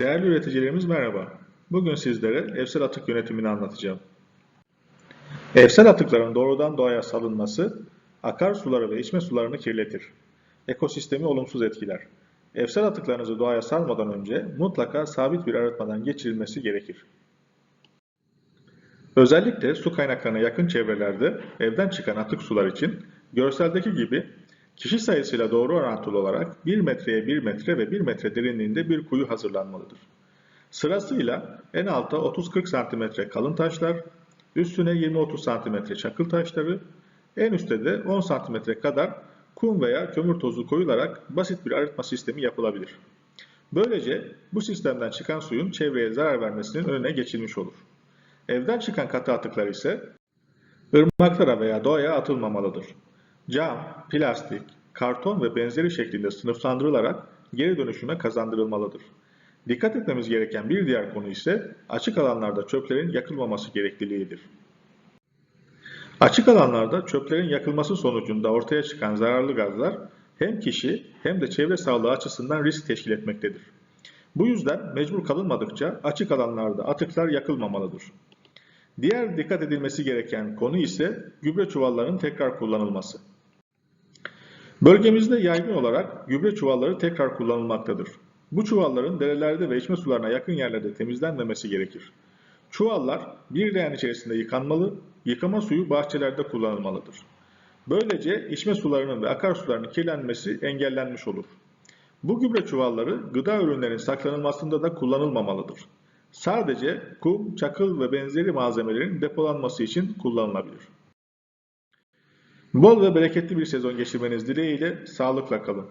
Değerli üreticilerimiz merhaba. Bugün sizlere evsel atık yönetimini anlatacağım. Evsel atıkların doğrudan doğaya salınması akarsuları ve içme sularını kirletir. Ekosistemi olumsuz etkiler. Evsel atıklarınızı doğaya salmadan önce mutlaka sabit bir arıtmadan geçirilmesi gerekir. Özellikle su kaynaklarına yakın çevrelerde evden çıkan atık sular için görseldeki gibi kişi sayısıyla doğru orantılı olarak 1 metreye 1 metre ve 1 metre derinliğinde bir kuyu hazırlanmalıdır. Sırasıyla en alta 30-40 cm kalın taşlar, üstüne 20-30 cm çakıl taşları, en üstte de 10 cm kadar kum veya kömür tozu koyularak basit bir arıtma sistemi yapılabilir. Böylece bu sistemden çıkan suyun çevreye zarar vermesinin önüne geçilmiş olur. Evden çıkan katı atıklar ise ırmaklara veya doğaya atılmamalıdır. Cam, plastik, karton ve benzeri şeklinde sınıflandırılarak geri dönüşüme kazandırılmalıdır. Dikkat etmemiz gereken bir diğer konu ise açık alanlarda çöplerin yakılmaması gerekliliğidir. Açık alanlarda çöplerin yakılması sonucunda ortaya çıkan zararlı gazlar hem kişi hem de çevre sağlığı açısından risk teşkil etmektedir. Bu yüzden mecbur kalınmadıkça açık alanlarda atıklar yakılmamalıdır. Diğer dikkat edilmesi gereken konu ise gübre çuvallarının tekrar kullanılması. Bölgemizde yaygın olarak gübre çuvalları tekrar kullanılmaktadır. Bu çuvalların derelerde ve içme sularına yakın yerlerde temizlenmemesi gerekir. Çuvallar bir leğen içerisinde yıkanmalı, yıkama suyu bahçelerde kullanılmalıdır. Böylece içme sularının ve akarsularının kirlenmesi engellenmiş olur. Bu gübre çuvalları gıda ürünlerinin saklanılmasında da kullanılmamalıdır. Sadece kum, çakıl ve benzeri malzemelerin depolanması için kullanılabilir. Bol ve bereketli bir sezon geçirmeniz dileğiyle sağlıkla kalın.